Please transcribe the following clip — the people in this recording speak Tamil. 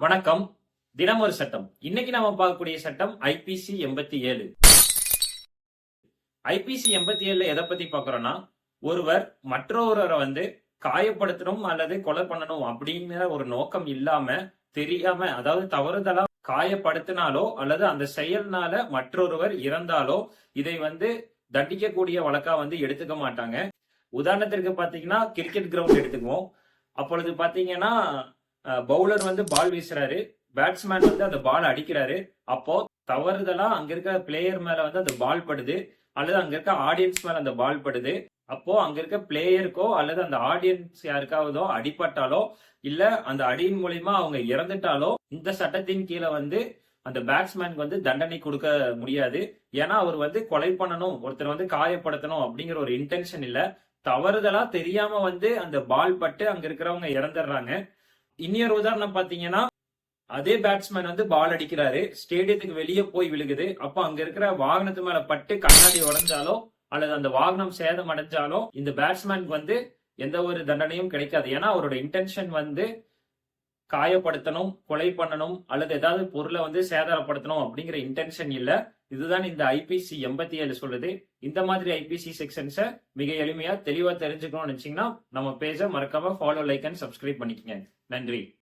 வணக்கம். தினம் ஒரு சட்டம். இன்னைக்கு நாம பார்க்கக்கூடிய சட்டம் ஐபிசி எண்பத்தி ஏழு. ஐபிசி எண்பத்தி ஏழுல எதை பத்தி பாக்குறோம்னா ஒருவர் மற்றொருவரை வந்து காயப்படுத்தணும் அல்லது கொலை பண்ணணும் அப்படிங்கிற ஒரு நோக்கம் இல்லாம தெரியாம அதாவது தவறுதலா காயப்படுத்தினாலோ அல்லது அந்த செயல்னால மற்றொருவர் இறந்தாலோ இதை வந்து தண்டிக்கக்கூடிய வழக்கா வந்து எடுத்துக்க மாட்டாங்க. உதாரணத்திற்கு பாத்தீங்கன்னா கிரிக்கெட் கிரவுண்ட் எடுத்துக்குவோம். அப்பொழுது பாத்தீங்கன்னா பவுலர் வந்து பால் வீசுறாரு. பேட்ஸ்மேன் வந்து அந்த பால் அடிக்கிறாரு. அப்போ தவறுதலா அங்க இருக்க பிளேயர் மேல வந்து அந்த பால் படுது. அல்லது அங்க இருக்க ஆடியன்ஸ் மேல அந்த பால் படுது. அப்போ அங்க இருக்க பிளேயருக்கோ அல்லது அந்த ஆடியன்ஸ் யாருக்காவதோ அடிபட்டாலோ இல்ல அந்த அடியின் மூலியமா அவங்க இறந்துட்டாலோ இந்த சட்டத்தின் கீழே வந்து அந்த பேட்ஸ்மேனுக்கு வந்து தண்டனை கொடுக்க முடியாது. ஏன்னா அவர் வந்து கொலை பண்ணணும் ஒருத்தர் வந்து காயப்படுத்தணும் அப்படிங்கிற ஒரு இன்டென்ஷன் இல்ல. தவறுதலா தெரியாம வந்து அந்த பால் பட்டு அங்க இருக்கிறவங்க இறந்துடுறாங்க. இன்னொரு உதாரணம் பாத்தீங்கன்னா அதே பேட்ஸ்மேன் வந்து பால் அடிக்கிறாரு. ஸ்டேடியத்துக்கு வெளியே போய் விழுகுது. அப்போ அங்க இருக்கிற வாகனத்து மேல பட்டு கண்ணாடி உடைஞ்சாலோ அல்லது அந்த வாகனம் சேதம் அடைஞ்சாலோ இந்த பேட்ஸ்மேனுக்கு வந்து எந்த ஒரு தண்டனையும் கிடைக்காது. ஏன்னா அவரோட இன்டென்ஷன் வந்து காயப்படுத்தணும் கொலை பண்ணணும் அல்லது ஏதாவது பொருளை வந்து சேதாரப்படுத்தணும் அப்படிங்கிற இன்டென்ஷன் இல்ல. இதுதான் இந்த ஐபிசி எண்பத்தி ஏழு சொல்லுது. இந்த மாதிரி ஐபிசி செக்ஷன்ஸை மிக எளிமையா தெளிவா தெரிஞ்சுக்கணும்னு நினைச்சீங்கன்னா நம்ம பேஜை மறக்காம ஃபாலோ லைக் அண்ட் சப்ஸ்கிரைப் பண்ணிக்கங்க. நன்றி.